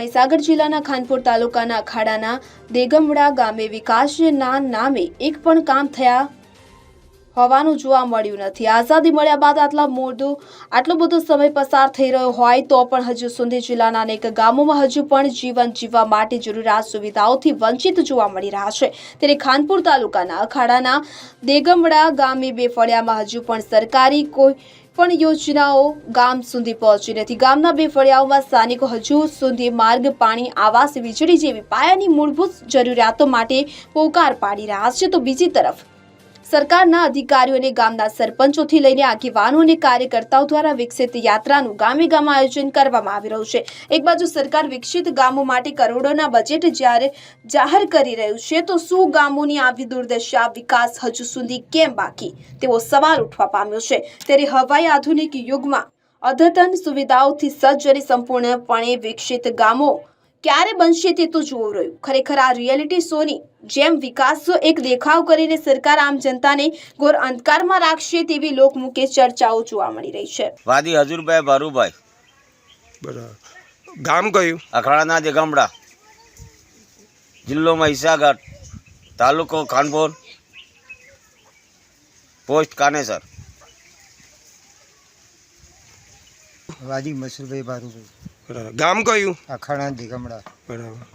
મહીસાગર જિલ્લાના ખાનપુર તાલુકાના અખાડાના દેગમડા ગામે વિકાસના નામે એક પણ કામ થયા હોવાનું જોવા મળ્યું નથી. આઝાદી મળ્યા બાદ આટલા મોટું આટલો બધો સમય પસાર થઈ રહ્યો હોય તો પણ હજુ સુધી જિલ્લાના અનેક ગામોમાં હજુ પણ જીવન જીવવા માટે જરૂરિયાત સુવિધાઓથી વંચિત જોવા મળી રહ્યા છે. ત્યારે ખાનપુર તાલુકાના અખાડાના દેગમડા ગામે બે ફળિયામાં હજુ પણ સરકારી કોઈ પણ યોજનાઓ ગામ સુધી પહોંચી નથી. ગામના બે ફળિયાઓમાં સ્થાનિકો હજુ સુધી માર્ગ, પાણી, આવાસ, વીજળી જેવી પાયાની મૂળભૂત જરૂરિયાતો માટે પોકાર પાડી રહ્યા છે. તો બીજી તરફ સરકારના અધિકારીઓ અને ગામના સરપંચોથી લઈને આગેવાનો અને કાર્યકર્તાઓ દ્વારા વિકસિત યાત્રાનું ગામે ગામ આયોજન કરવામાં આવી રહ્યું છે. એક બાજુ સરકાર વિકસિત ગામો માટે કરોડોના બજેટ જ્યારે જાહેર કરી રહ્યું છે, તો શું ગામોની આવી દુર્દશા વિકાસ હજુ સુધી કેમ બાકી? તેવો સવાલ ઉઠવા પામ્યો છે. ત્યારે હવાઈ આધુનિક યુગમાં અદ્યતન સુવિધાઓથી સજ્જ અને સંપૂર્ણપણે વિકસિત ગામો ક્યારે બનશે તે તો જોવું રહ્યું. ખરેખર આ રિયાલિટી શોની જેમ વિકાસ એક દેખાવ કરીને સરકાર આમ જનતાને ઘોર અંધકારમાં રાખશે તેવી લોકમુખે ચર્ચાઓ જોવા મળી રહી છે. વાદી હજુરભાઈ ભારુભાઈ. બરાબર. ગામ કયું? અખાડાના ગામડા જિલ્લો મહીસાગર તાલુકો ખાનપુર. પોસ્ટ કાનેસર. વાદી મસુરભાઈ બારુભાઈ બરાબર. ગામ કયું? અખાણા દિગમડા બરાબર.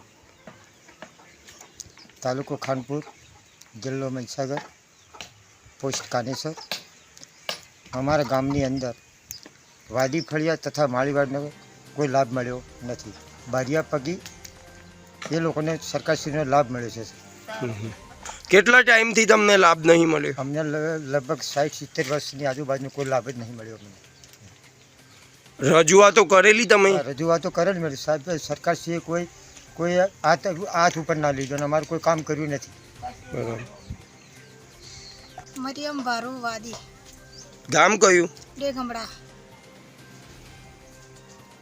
તાલુકો ખાનપુર જિલ્લો મહીસાગર પોસ્ટ કાનેસર. અમારા ગામની અંદર વાદી ફળિયા તથા માળીવાડનો કોઈ લાભ મળ્યો નથી. બારિયા પગી એ લોકોને સરકારશ્રીનો લાભ મળ્યો છે. કેટલા ટાઈમથી તમને લાભ નહીં મળ્યો? અમને લગભગ સાઠ સિત્તેર વર્ષની આજુબાજુનો કોઈ લાભ જ નહીં મળ્યો અમને. રજૂઆતો કરેલી તમે? રજૂઆતો કરેલ મેં. સાહેબ સરકારશ્રીએ કોઈ કોઈ હાથ હાથ ઉપર ના લીધો અને અમારું કોઈ કામ કર્યું નથી. મરિયમ બારો વાદી ગામ કયું? ડેગમડા.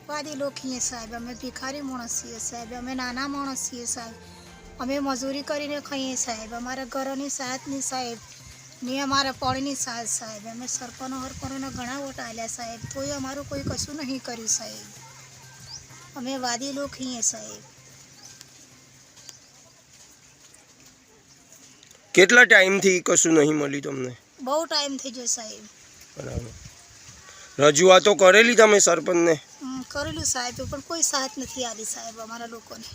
વાદી લોકીએ સાહેબ અમે ભિખારી માણસ છીએ સાહેબ અમે નાના માણસ છીએ સાહેબ. અમે મજૂરી કરીને ખાઈએ સાહેબ અમારા ઘરોની નહીં સાહેબ. ને અમારા પાણીની સાજ સાહેબ અમે સરપંચો હરપંચોને ઘણા વોટ આવ્યા સાહેબ. તોય અમારું કોઈ કશું નહીં કર્યું સાહેબ. અમે વાદી લોક છીએ સાહેબ. કેટલા ટાઈમથી કશું નહીં મળ્યું તમને? બહુ ટાઈમ થઈ ગયો સાહેબ. બરાબર. રજૂઆતો કરેલી તમે સરપંચને? કરેલું સાહેબ પણ કોઈ સાથ નથી આવી સાહેબ અમારા લોકોને.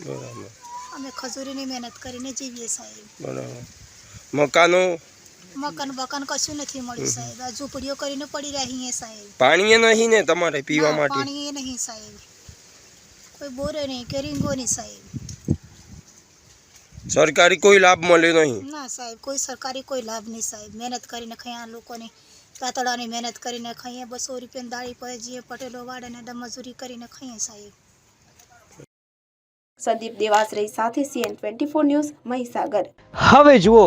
બરાબર. અમે ખજૂરીની મહેનત કરીને જીવીએ સાહેબ. બરાબર. મકાનો મકાન બકાન કશું નથી મળ્યું સાહેબ. આ ઝૂંપડીઓ કરીને પડી રહી સાહેબ. પાણી નહીં ને તમારે પીવા માટે? પાણી નહીં સાહેબ. કોઈ બોરે નહીં કે રીંગો નહીં સાહેબ. સરકારી કોઈ લાભ મળ્યો નહીં? ના સાહેબ કોઈ સરકારી કોઈ લાભ નહીં સાહેબ. મહેનત કરીને ખાઈ લોકોને કાતડાની મહેનત કરીને ખાઈએ બસો રૂપિયાની દાળી પડે જઈએ પટેલો વાળાને દમ મજૂરી કરીને ખાઈએ સાહેબ. સંદીપ દેવાસરી સાથે CN twenty four news Mahisagar. હવે જુઓ